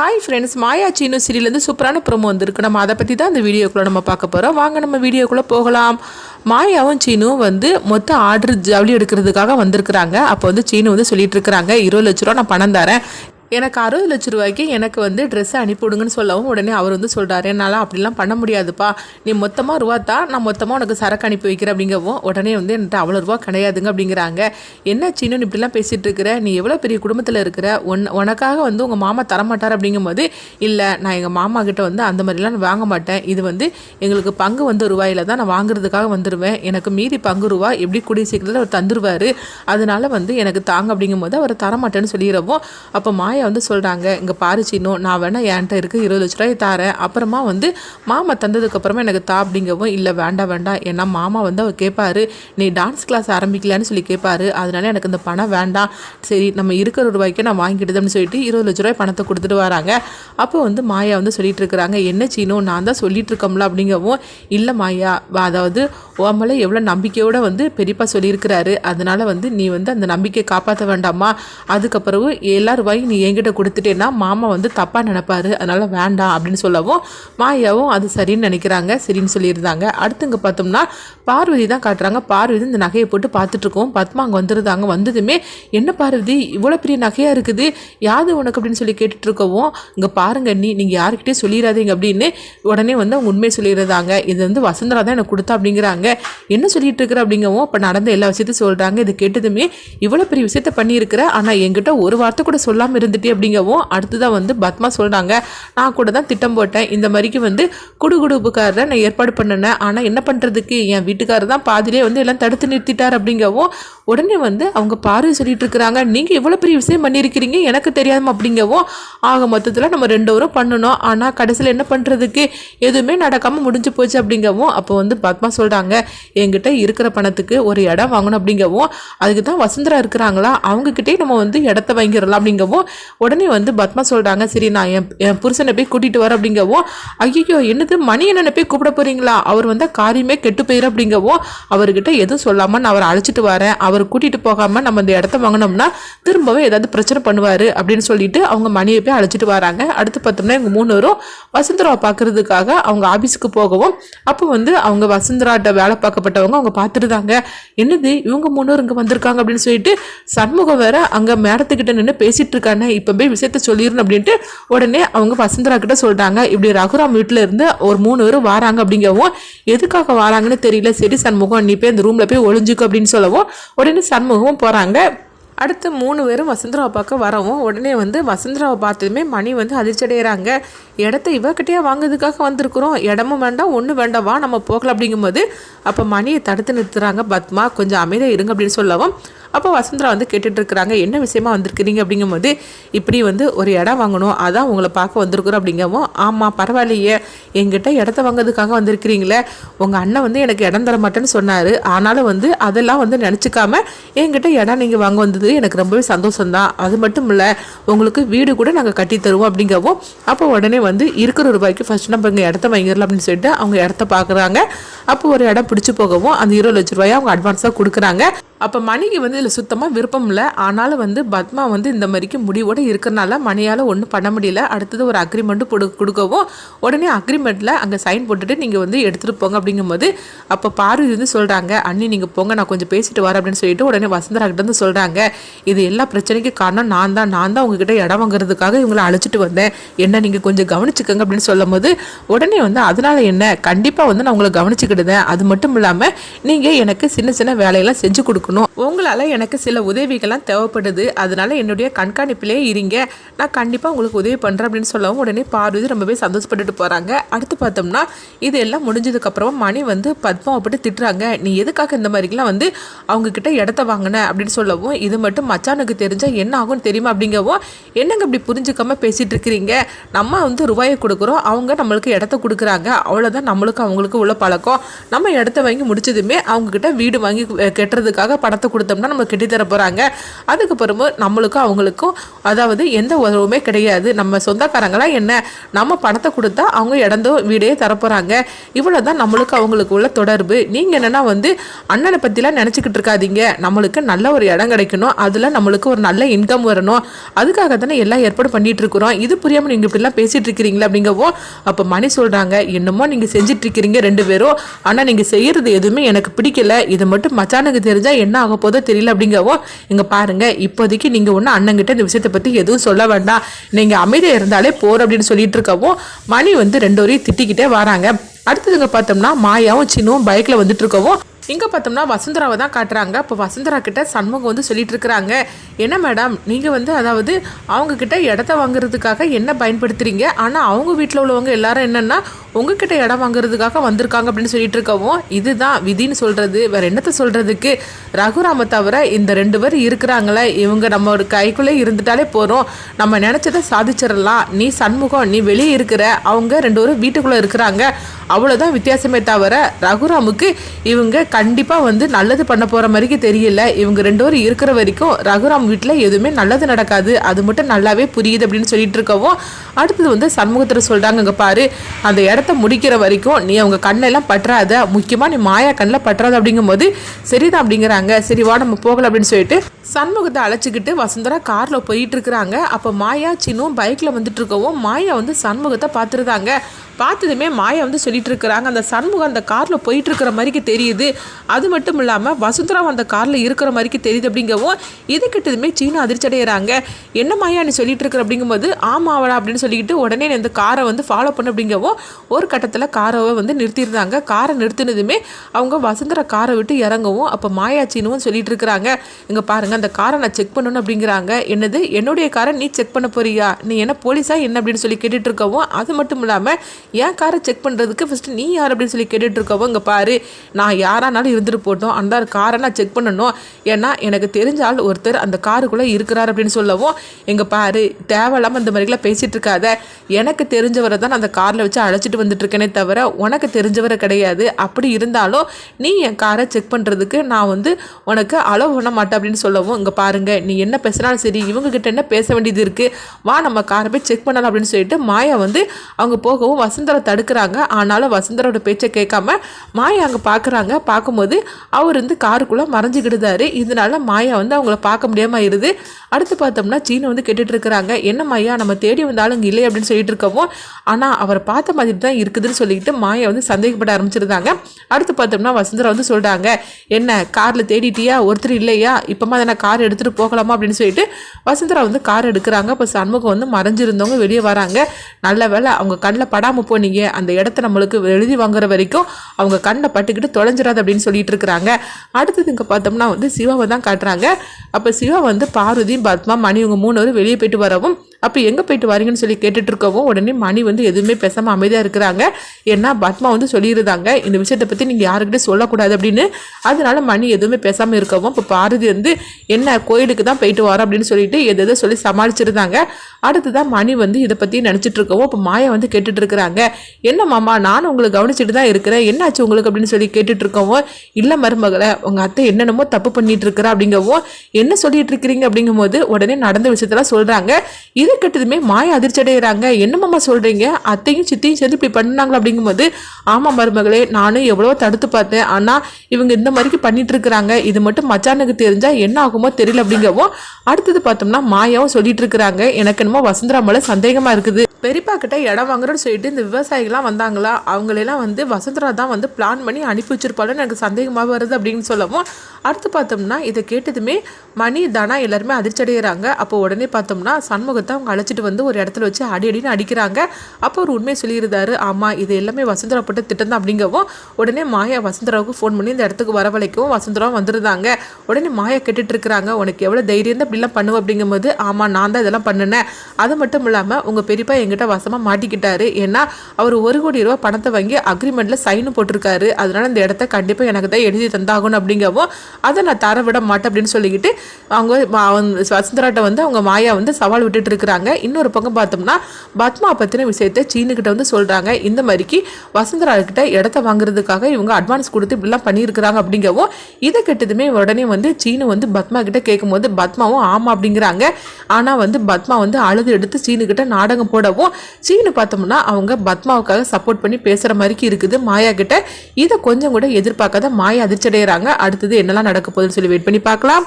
Hi friends Maya Seenu சீரியல்லேருந்து சூப்பரான promo வந்திருக்கு. நம்ம அதை பற்றி தான் இந்த வீடியோக்குள்ளே நம்ம பார்க்க போகிறோம் வாங்க நம்ம வீடியோக்குள்ளே போகலாம். மாயாவும் சீனுவும் வந்து மொத்த ஆர்டர் ஜவுளி எடுக்கிறதுக்காக வந்திருக்கிறாங்க. அப்போ வந்து சீனு வந்து சொல்லிட்டு இருக்கிறாங்க இருபது லட்ச ரூபா நான் பணம் தரேன். எனக்கு அறுபது லட்ச ரூபாய்க்கு எனக்கு வந்து ட்ரெஸ்ஸை அனுப்பிவிடுங்கன்னு சொல்லவும் உடனே அவர் வந்து சொல்கிறாரு என்னால் அப்படிலாம் பண்ண முடியாதுப்பா. நீ மொத்தமாக ரூபா தான் நான் மொத்தமாக உனக்கு சரக்கு அனுப்பி வைக்கிறேன் அப்படிங்கவும் உடனே வந்து என்கிட்ட அவ்வளோ ரூபா கிடையாதுங்க அப்படிங்கிறாங்க. என்ன சின்ன இப்படிலாம் பேசிகிட்டு இருக்கிற? நீ எவ்வளோ பெரிய குடும்பத்தில் இருக்கிற? உன் உனக்காக வந்து உங்கள் மாமா தரமாட்டார் அப்படிங்கும்போது இல்லை நான் எங்கள் மாமா கிட்ட வந்து அந்த மாதிரிலாம் நான் வாங்க மாட்டேன். இது வந்து எங்களுக்கு பங்கு வந்து ரூபாயில் தான் நான் வாங்குறதுக்காக வந்துடுவேன் எனக்கு மீதி பங்கு ரூபா எப்படி கூடிய சீக்கிரத்தில் அவர் தந்துடுவார் அதனால வந்து எனக்கு தாங்க அப்படிங்கும்போது அவர் தரமாட்டேன்னு சொல்லிடுறவும் அப்போ மாய வந்து சொல்கிறாங்க இங்கே பாரு சீனு நான் வேணால் என்கிட்ட இருக்குது இருபது லட்ச ரூபாய் தரேன். அப்புறமா வந்து மாமா தந்ததுக்கப்புறமா எனக்கு தா அப்படிங்கவும் இல்லை வேண்டாம் வேண்டாம். ஏன்னா மாமா வந்து அவர் கேட்பாரு நீ டான்ஸ் கிளாஸ் ஆரம்பிக்கலான்னு சொல்லி கேட்பாரு அதனால எனக்கு இந்த பணம் வேண்டாம். சரி நம்ம இருக்கிற ரூபாய்க்கே நான் வாங்கிடுதுன்னு சொல்லிட்டு இருபது லட்ச ரூபாய் பணத்தை கொடுத்துட்டு வராங்க. அப்போ வந்து மாயா வந்து சொல்லிட்டு இருக்கிறாங்க என்ன சீனோ நான் தான் சொல்லிட்டு இருக்கோம்ல அப்படிங்கவும் இல்லை மாயா அதாவது உன் எவ்வளோ நம்பிக்கையோட வந்து பெரியப்பா சொல்லியிருக்கிறாரு. அதனால வந்து நீ வந்து அந்த நம்பிக்கையை காப்பாற்ற வேண்டாமா? அதுக்கப்புறம் எல்லா ரூபாயும் நீ என்கிட்ட கொடுத்துட்டேன்னா மாமா வந்து தப்பாக நினைப்பாரு. அதனால் வேண்டாம் அப்படின்னு சொல்லவும் மாயாவும் அது சரின்னு நினைக்கிறாங்க. சரின்னு சொல்லியிருந்தாங்க. அடுத்துங்க பார்த்தோம்னா பார்வதி தான் காட்டுறாங்க. பார்வதி இந்த நகையை போட்டு பார்த்துட்ருக்கோம் பத்மா அங்கே வந்துருந்தாங்க வந்ததுமே என்ன பார்வதி? இவ்வளோ பெரிய நகையாக இருக்குது. யாது உனக்கு அப்படின்னு சொல்லி கேட்டுட்டு இருக்கவும் இங்கே பாருங்க நீ நீங்கள் யாருக்கிட்டே சொல்லிடாதீங்க அப்படின்னு உடனே வந்து அவங்க உண்மையை சொல்லிடுறாங்க. இது வந்து வசந்தரா தான் எனக்கு கொடுத்தா அப்படிங்கிறாங்க. என்ன சொல்லிட்டு இருக்கிற அப்படிங்கவும் இப்போ நடந்த எல்லா விஷயத்தையும் சொல்கிறாங்க இது கேட்டதுமே இவ்வளோ பெரிய விஷயத்த பண்ணியிருக்கிற. ஆனால் என்கிட்ட ஒரு வார்த்தை கூட சொல்லாமல் இருந்துட்டே அப்படிங்கவும் அடுத்ததாக வந்து பத்மா சொல்கிறாங்க நான் கூட தான் திட்டம் போட்டேன். இந்த மாதிரிக்கு வந்து குடுகுடுப்புக்காரரை நான் ஏற்பாடு பண்ணினேன். ஆனால் என்ன பண்ணுறதுக்கு என் வீட்டுக்காரர் தான் பாதிலே வந்து எல்லாம் தடுத்து நிறுத்திட்டார் அப்படிங்கவும் உடனே வந்து அவங்க பார்வை சொல்லிட்டு இருக்கிறாங்க. நீங்கள் இவ்வளோ பெரிய விஷயம் பண்ணியிருக்கிறீங்க. எனக்கு தெரியாம அப்படிங்கவும் ஆக மொத்தத்தில் நம்ம ரெண்டு வரும் பண்ணணும். ஆனால் கடைசியில் என்ன பண்ணுறதுக்கு எதுவுமே நடக்காமல் முடிஞ்சு போச்சு அப்படிங்கவும் அப்போ வந்து பத்மா சொல்கிறாங்க என்கிட்ட இருக்கிற பணத்துக்கு ஒரு இடம் வாங்கணும் அப்படிங்கவும். அதுக்கு தான் வசுந்தரா இருக்கிறாங்களா? அவங்கக்கிட்டே நம்ம வந்து இடத்த வாங்கிடலாம் அப்படிங்கவும் உடனே வந்து பத்மா சொல்கிறாங்க சரி நான் என் என் புருஷனை போய் கூட்டிகிட்டு வரேன் அப்படிங்கவும் ஐயோ என்னது மணி என்னென்ன போய் கூப்பிட போகிறீங்களா அவர் வந்து காரியமே கெட்டு போயிரு அப்படிங்கவும் அவர்கிட்ட எதுவும் சொல்லாமல் நான் அவரை அழைச்சிட்டு வரேன். அவர் கூட்டிகிட்டு போகாமல் நம்ம இந்த இடத்த வாங்கினோம்னா திரும்பவும் ஏதாவது பிரச்சனை பண்ணுவார் அப்படின்னு சொல்லிட்டு அவங்க மணியை போய் அழைச்சிட்டு வராங்க. அடுத்து பார்த்தோம்னா எங்கள் மூணுவரும் வசுந்தராவை பார்க்கறதுக்காக அவங்க ஆஃபீஸுக்கு போகவும் அப்போ வந்து அவங்க வசுந்தராட்ட வேலை பார்க்கப்பட்டவங்க அவங்க பார்த்துருந்தாங்க. என்னது இவங்க முன்னோர் இங்கே வந்திருக்காங்க அப்படின்னு சொல்லிட்டு சண்முகம் வேற அங்கே மேடத்துக்கிட்ட நின்று பேசிட்டு இருக்காங்க இப்போ போய் விஷயத்த சொல்லிடணும் அப்படின்ட்டு உடனே அவங்க வசுந்தரா கிட்ட சொல்கிறாங்க இப்படி ரகுராம் வீட்டில் இருந்து ஒரு மூணு பேரும் வராங்க அப்படிங்கவும் எதுக்காக வராங்கன்னு தெரியல. சரி சண்முகம் நீ போய் அந்த ரூமில் போய் ஒளிஞ்சுக்கு அப்படின்னு சொல்லவும் உடனே சண்முகமும் போகிறாங்க அடுத்து மூணு பேரும் வசுந்தராவை பார்க்க வரவும் உடனே வந்து வசுந்தராவை பார்த்ததுமே மணி வந்து அதிர்ச்சி அடைகிறாங்க இடத்த இவகிட்டயே வாங்குறதுக்காக வந்திருக்கிறோம். இடமும் வேண்டாம் ஒன்றும் வேண்டாம். வா நம்ம போகலாம் அப்படிங்கும்போது அப்போ மணியை தடுத்து நிறுத்துறாங்க. பத்மா கொஞ்சம் அமைதியாக இருங்க அப்படின்னு சொல்லவும் அப்போ வசுந்தரா வந்து கேட்டுட்டு இருக்கிறாங்க என்ன விஷயமா வந்திருக்கிறீங்க? அப்படிங்கும்போது இப்படி வந்து ஒரு இடம் வாங்கணும் அதான் உங்களை பார்க்க வந்திருக்கிறோம் அப்படிங்கவும் ஆமாம் பரவாயில்லையே எங்கிட்ட இடத்த வாங்கிறதுக்காக வந்திருக்கிறீங்களே உங்கள் அண்ணன் வந்து எனக்கு இடம் தர மாட்டேன்னு சொன்னார் ஆனாலும் வந்து அதெல்லாம் வந்து நினச்சிக்காம என்கிட்ட இடம் நீங்கள் வாங்க வந்தது எனக்கு ரொம்பவே சந்தோஷம்தான். அது மட்டும் இல்லை உங்களுக்கு வீடு கூட நாங்கள் கட்டி தருவோம் அப்படிங்கவும் அப்போ உடனே வந்து இருக்கிற ரூபாய்க்கு ஃபஸ்ட் நம்ம இங்கே இடத்த வாங்கிடலாம் அப்படின்னு சொல்லிட்டு அவங்க இடத்த பார்க்குறாங்க அப்போ ஒரு இடம் பிடிச்சி போகவும் அந்த இருபது லட்ச ரூபாயை அவங்க அட்வான்ஸாக கொடுக்குறாங்க. அப்போ மணிக்கு வந்து இதில் சுத்தமாக விருப்பம் இல்லை. ஆனாலும் வந்து பத்மா வந்து இந்த மாதிரிக்கு முடிவோடு இருக்கிறனால மணியால் ஒன்றும் பண்ண முடியல. அடுத்தது ஒரு அக்ரிமெண்ட்டு கொடு கொடுக்கவும் உடனே அக்ரிமெண்ட்டில் அங்கே சைன் போட்டுட்டு நீங்கள் வந்து எடுத்துகிட்டு போங்க அப்படிங்கும்போது அப்போ பார்வதி வந்து சொல்கிறாங்க அண்ணி நீங்கள் போங்க நான் கொஞ்சம் பேசிட்டு வரேன் அப்படின்னு சொல்லிட்டு உடனே வசந்தராகிட்ட வந்து சொல்கிறாங்க இது எல்லா பிரச்சனைக்கும் காரணம் நான் தான். நான் தான் உங்ககிட்ட இடம் வாங்குறதுக்காக இவங்களை அழைச்சிட்டு வந்தேன். என்ன நீங்கள் கொஞ்சம் கவனிச்சுக்கோங்க அப்படின்னு சொல்லும் போது உடனே வந்து அதனால் என்ன? கண்டிப்பாக வந்து நான் உங்களை கவனிச்சுக்கிடுதேன் அது மட்டும் இல்லாமல் நீங்கள் எனக்கு சின்ன சின்ன வேலையெல்லாம் செஞ்சு கொடுக்கணும். உங்களால் எனக்கு சில உதவிகள்லாம் தேவைப்படுது. அதனால என்னுடைய கண்காணிப்பிலே இருங்க. நான் கண்டிப்பாக உங்களுக்கு உதவி பண்ணுறேன் அப்படின்னு சொல்லவும் உடனே பார்வதி ரொம்பவே சந்தோஷப்பட்டுட்டு போகிறாங்க அடுத்து பார்த்தோம்னா இது எல்லாம் முடிஞ்சதுக்கப்புறமா மணி வந்து பத்மா போட்டு திட்டுறாங்க. நீ எதுக்காக இந்த மாதிரிலாம் வந்து அவங்கக்கிட்ட இடத்த வாங்கின? அப்படின்னு சொல்லவும் இது மட்டும் மச்சானுக்கு தெரிஞ்சால் என்ன ஆகும்னு தெரியுமா? அப்படிங்கவும் என்னங்க இப்படி புரிஞ்சுக்காம பேசிகிட்டு இருக்கிறீங்க? நம்ம வந்து ரூபாயை கொடுக்குறோம். அவங்க நம்மளுக்கு இடத்த கொடுக்குறாங்க. அவ்வளோதான் நம்மளுக்கு அவங்களுக்கு உள்ள பழக்கம். நம்ம இடத்த வாங்கி முடிச்சதுமே அவங்கக்கிட்ட வீடு வாங்கி கெட்டுறதுக்காக கட்டுறதுக்காக அழகாக பணத்தை கொடுத்தோம்னா நம்ம கெட்டித்தர போகிறாங்க அதுக்கப்புறமா நம்மளுக்கும் அவங்களுக்கும் அதாவது எந்த உறவுமே கிடையாது. நம்ம சொந்தக்காரங்களாம் என்ன? நம்ம பணத்தை கொடுத்தா அவங்க இடந்தோ வீடே தரப்போகிறாங்க இவ்வளோ தான் நம்மளுக்கு அவங்களுக்கு உள்ள தொடர்பு. நீங்கள் என்னென்னா வந்து அண்ணனை பற்றிலாம் நினச்சிக்கிட்டு இருக்காதீங்க. நம்மளுக்கு நல்ல ஒரு இடம் கிடைக்கணும். அதில் நம்மளுக்கு ஒரு நல்ல இன்கம் வரணும். அதுக்காக தானே எல்லாம் ஏற்பாடு பண்ணிகிட்டு இருக்கிறோம். இது புரியாமல் நீங்கள் இப்படிலாம் பேசிகிட்டு இருக்கிறீங்களா அப்படிங்கவோ அப்போ மணி சொல்கிறாங்க என்னமோ நீங்கள் செஞ்சிட்ருக்கிறீங்க ரெண்டு பேரும். ஆனால் நீங்கள் செய்கிறது எதுவுமே எனக்கு பிடிக்கல. இது மட்டும் மச்சானுக்கு தெரிஞ்சால் என்ன ஆக போதோ தெரியல அப்படிங்கவோ இங்கே பாருங்கள் இப்போதைக்கு நீங்கள் ஒன்றும் அண்ணங்கிட்ட இந்த விஷயத்தை பற்றி எதுவும் சொல்ல வேண்டாம். நீங்கள் அமைதியாக இருந்தாலே போர் அப்படின்னு சொல்லிட்டு இருக்கவும் மணி வந்து ரெண்டு வரையும் திட்டிக்கிட்டே வராங்க. அடுத்ததுங்க பார்த்தோம்னா மாயாவும் சின்னும் பைக்கில் வந்துட்டு இருக்கவும் இங்கே பார்த்தோம்னா வசுந்தராவை தான் காட்டுறாங்க. இப்போ வசுந்தரா கிட்ட சண்முகம் வந்து சொல்லிட்டு இருக்கிறாங்க. என்ன மேடம் நீங்கள் வந்து அதாவது அவங்கக்கிட்ட இடத்த வாங்குறதுக்காக என்ன பயன்படுத்துகிறீங்க ஆனால் அவங்க வீட்டில் உள்ளவங்க எல்லாரும் என்னென்னா உங்ககிட்ட இடம் வாங்குறதுக்காக வந்திருக்காங்க அப்படின்னு சொல்லிட்டு இருக்கவும் இதுதான் விதின்னு சொல்கிறது வேற என்னத்தை சொல்கிறதுக்கு ரகுராம தவிர இந்த ரெண்டு பேர் இருக்கிறாங்களே இவங்க நம்ம ஒரு கைக்குள்ளே இருந்துட்டாலே போகிறோம் நம்ம நினச்சதை சாதிச்சிடலாம். நீ சண்முகம் நீ வெளியே இருக்கிற அவங்க ரெண்டு பேரும் வீட்டுக்குள்ளே இருக்கிறாங்க. அவ்வளோதான் வித்தியாசமே தவிர ரகுராமுக்கு இவங்க கண்டிப்பாக வந்து நல்லது பண்ண போகிற மாதிரிக்கு தெரியல. இவங்க ரெண்டு பேரும் இருக்கிற வரைக்கும் ரகுராம் வீட்டில் எதுவுமே நல்லது நடக்காது. அது மட்டும் நல்லாவே புரியுது அப்படின்னு சொல்லிட்டு இருக்கவும் அடுத்தது வந்து சண்முகத்தில் சொல்கிறாங்க இங்கே பாரு அந்த இடத்த முடிக்கிற வரைக்கும் நீ அவங்க கண்ணெல்லாம் பற்றாத. முக்கியமாக நீ மாயா கண்ணில் பற்றாத அப்படிங்கும்போது சரிதான் அப்படிங்கிறாங்க. சரி வா நம்ம போகலாம் அப்படின்னு சொல்லிட்டு சண்முகத்தை அழைச்சிக்கிட்டு வசுந்தரா காரில் போயிட்டு இருக்கிறாங்க அப்போ மாயா சின்னும் பைக்கில் வந்துட்டு இருக்கவும் மாயா வந்து சண்முகத்தை பார்த்துருந்தாங்க. பார்த்ததுமே மாயா வந்து சொல்லிட்டு இருக்கிறாங்க அந்த சண்முகம் அந்த காரில் போயிட்டு இருக்கிற மாதிரிக்கு தெரியுது. அது மட்டும் இல்லாமல் வசுந்தரா அந்த காரில் இருக்கிற மாதிரிக்கு தெரியுது அப்படிங்கவும் இது கிட்டதுமே சீனா அதிர்ச்சி அடைகிறாங்க என்ன மாயா நீ சொல்லிட்டு இருக்கிற அப்படிங்கும்போது ஆமாவடா அப்படின்னு சொல்லிக்கிட்டு உடனே இந்த காரை வந்து ஃபாலோ பண்ண அப்படிங்கவும் ஒரு கட்டத்தில் காரை வந்து நிறுத்தியிருந்தாங்க காரை நிறுத்தினதுமே அவங்க வசுந்தர காரை விட்டு இறங்கவும் அப்போ மாயா சொல்லிட்டு இருக்கிறாங்க இங்கே பாருங்கள் அந்த காரை நான் செக் பண்ணணும் அப்படிங்கிறாங்க. என்னது? என்னுடைய காரை நீ செக் பண்ண போறியா? நீ என்ன போலீஸா? என்ன அப்படின்னு சொல்லி கேட்டுட்டு இருக்கவும் அது மட்டும் இல்லாமல் என் காரை செக் பண்ணுறதுக்கு ஃபஸ்ட்டு நீ யார் அப்படின்னு சொல்லி கேட்டுட்டு இருக்கவும் இங்கே பாரு நான் யாரானாலும் இருந்துட்டு போட்டோம் அந்த காரை நான் செக் பண்ணணும். ஏன்னா எனக்கு தெரிஞ்ச ஆள் ஒருத்தர் அந்த காருக்குள்ளே இருக்கிறார் அப்படின்னு சொல்லவும் எங்கள் பாரு தேவையில்லாமல் இந்த மாதிரிலாம் பேசிகிட்டு இருக்காத எனக்கு தெரிஞ்சவரை தான் அந்த காரில் வச்சு அழைச்சிட்டு வந்துட்டு வந்துட்டுருக்கேனே தவிர உனக்கு தெரிஞ்சவரை கிடையாது. அப்படி இருந்தாலும் நீ என் காரை செக் பண்ணுறதுக்கு நான் வந்து உனக்கு அளவு பண்ண மாட்டேன் அப்படின்னு சொல்லவும் இங்கே பாருங்கள் நீ என்ன பேசினாலும் சரி இவங்கக்கிட்ட என்ன பேச வேண்டியது இருக்குது வா நம்ம காரை போய் செக் பண்ணலாம் அப்படின்னு சொல்லிட்டு மாயா வந்து அவங்க போகவும் வசுந்தரை தடுக்கிறாங்க. ஆனாலும் வசுந்தரோட பேச்சை கேட்காம மாயா அங்கே பார்க்குறாங்க பார்க்கும்போது அவர் வந்து காருக்குள்ளே மறைஞ்சிக்கிடுதாரு. இதனால மாயா வந்து அவங்கள பார்க்க முடியாமல் ஆயிடுது அடுத்து பார்த்தோம்னா சீனை வந்து கேட்டுட்டு இருக்கிறாங்க. என்ன மாயா நம்ம தேடி வந்தாலும் இங்கே இல்லை அப்படின்னு சொல்லிட்டு இருக்கவும் ஆனால் அவரை பார்த்த மாதிரி தான் இருக்குதுன்னு சொல்லிட்டு மாயா வந்து சந்தேகப்பட ஆரம்பிச்சிருந்தாங்க. அடுத்து பார்த்தோம்னா வசுந்தரா வந்து சொல்கிறாங்க என்ன காரில் தேடிட்டியா? ஒருத்தர் இல்லையா? இப்போமா அதை கார் எடுத்துகிட்டு போகலாமா? அப்படின்னு சொல்லிட்டு வசுந்தரா வந்து கார் எடுக்கிறாங்க. இப்போ சண்முகம் வந்து மறைஞ்சிருந்தவங்க வெளியே வராங்க. நல்ல வேலை அவங்க கண்ணில் படாமல் போனீங்க. அந்த இடத்த நம்மளுக்கு எழுதி வாங்குற வரைக்கும் அவங்க கண்ணை பட்டுக்கிட்டு தொலைஞ்சிடாது அப்படின்னு சொல்லிட்டு இருக்கிறாங்க. அடுத்தது இங்கே பார்த்தோம்னா வந்து சிவாவை தான் காட்டுறாங்க. அப்போ சிவா வந்து பார்வதி பத்மா மணி இவங்க மூணு பேரும் வெளியே போயிட்டு வரவும் அப்போ எங்கே போயிட்டு வரீங்கன்னு சொல்லி கேட்டுட்டு இருக்கவும் உடனே மணி வந்து எதுவுமே பேசாமல் அமைதியாக இருக்கிறாங்க. ஏன்னா பத்மா வந்து சொல்லியிருந்தாங்க இந்த விஷயத்தை பற்றி நீங்கள் யாருக்கிட்டே சொல்லக்கூடாது அப்படின்னு. அதனால மணி எதுவுமே பேசாமல் இருக்கவும் இப்போ பாரதி வந்து என்ன கோயிலுக்கு தான் போயிட்டு வரோம் அப்படின்னு சொல்லிட்டு எது எதோ சொல்லி சமாளிச்சிருந்தாங்க. அடுத்ததான் மணி வந்து இதை பற்றி நினச்சிட்டு இருக்கவும் இப்போ மாயா வந்து கேட்டுட்டு இருக்கிறாங்க. என்ன மாமா நானும் உங்களை கவனிச்சுட்டு தான் இருக்கிறேன். என்னாச்சு உங்களுக்கு? அப்படின்னு சொல்லி கேட்டுட்டு இருக்கவும் இல்லை மருமகளை உங்கள் அத்தை என்னென்னமோ தப்பு பண்ணிட்டு இருக்கிறா அப்படிங்கவும் என்ன சொல்லிட்டு இருக்கிறீங்க? அப்படிங்கும்போது உடனே நடந்த விஷயத்தெல்லாம் சொல்கிறாங்க இது கெட்டதுமே மாய அதிர்ச்சி அடைகிறாங்க என்னமாம்மா சொல்கிறீங்க அத்தையும் சித்தையும் சேர்ந்து இப்படி பண்ணாங்களா அப்படிங்கும்போது ஆமாம் மருமகளே நானும் எவ்வளவோ தடுத்து பார்த்தேன். ஆனால் இவங்க இந்த மாதிரிக்கு பண்ணிட்டு இருக்கிறாங்க. இது மட்டும் மச்சானுக்கு தெரிஞ்சா என்ன ஆகுமோ தெரியல அப்படிங்கவும் அடுத்தது பார்த்தோம்னா மாயாவும் சொல்லிட்டு இருக்கிறாங்க. எனக்கு என்னமோ வசுந்தரா மேலே சந்தேகமாக இருக்குது. பெரியப்பா கிட்ட இடம் வாங்குறோன்னு சொல்லிட்டு இந்த விவசாயிகள்லாம் வந்தாங்களா? அவங்களெல்லாம் வந்து வசுந்தரா தான் வந்து பிளான் பண்ணி அனுப்பி வச்சிருப்பாளன்னு எனக்கு சந்தேகமாக வருது அப்படின்னு சொல்லவும் அடுத்து பார்த்தோம்னா இதை கேட்டதுமே மணி தனா எல்லாருமே அதிர்ச்சி அடைகிறாங்க அப்போ உடனே பார்த்தோம்னா சண்முகத்தை அவங்க அழைச்சிட்டு வந்து ஒரு இடத்துல வச்சு அடி அடின்னு அடிக்கிறாங்க. அப்போ ஒரு உண்மையை சொல்லியிருந்தாரு. ஆமாம் இது எல்லாமே வசுந்தரா போட்டு திட்டம் தான் அப்படிங்கவும் உடனே மாயா வசுந்தராவுக்கு ஃபோன் பண்ணி இந்த இடத்துக்கு வரவழைக்கவும் வசுந்தரா வந்துருந்தாங்க. உடனே மாயா கேட்டுட்டு இருக்கிறாங்க உனக்கு எவ்வளோ தைரியம் தான் இப்படிலாம் பண்ணுவோம் அப்படிங்கும்போது ஆமாம் நான் தான் இதெல்லாம் பண்ணினேன். அது மட்டும் இல்லாமல் உங்கள் பெரியப்பா எங்கிட்ட கிட்ட வசமாக மாட்டிக்கிட்டாரு. ஏன்னா அவர் ஒரு கோடி ரூபா பணத்தை வாங்கி அக்ரிமெண்ட்டில் சைனும் போட்டிருக்காரு. அதனால இந்த இடத்த கண்டிப்பாக எனக்கு தான் எழுதி தந்தாகணும் அப்படிங்கவும் அதை நான் தர விட மாட்டேன் அப்படின்னு சொல்லிக்கிட்டு அவங்க வசுந்தராட்டை வந்து அவங்க மாயா வந்து சவால் விட்டுட்டு இருக்கிறாங்க. இன்னொரு பக்கம் பார்த்தோம்னா பத்மா பற்றின விஷயத்தை சீனுக்கிட்ட வந்து சொல்கிறாங்க இந்த மாதிரிக்கு வசுந்தரா கிட்ட இடத்த வாங்குறதுக்காக இவங்க அட்வான்ஸ் கொடுத்து இப்படிலாம் பண்ணியிருக்கிறாங்க அப்படிங்கவும் இதை கெட்டதுமே உடனே வந்து சீனு வந்து பத்மா கிட்ட கேட்கும்போது பத்மாவும் ஆமாம் அப்படிங்கிறாங்க. ஆனால் வந்து பத்மா வந்து அழுது எடுத்து சீனுக்கிட்ட நாடகம் போடவும் சீனு பார்த்தோம்னா அவங்க பத்மாவுக்காக சப்போர்ட் பண்ணி பேசுகிற மாதிரிக்கு இருக்குது. மாயா கிட்ட இதை கொஞ்சம் கூட எதிர்பார்க்காத மாயா அதிர்ச்சியடைகிறாங்க அடுத்தது என்னெல்லாம் நடக்க போகுதுன்னு சொல்லி வெயிட் பண்ணி பார்க்கலாம்.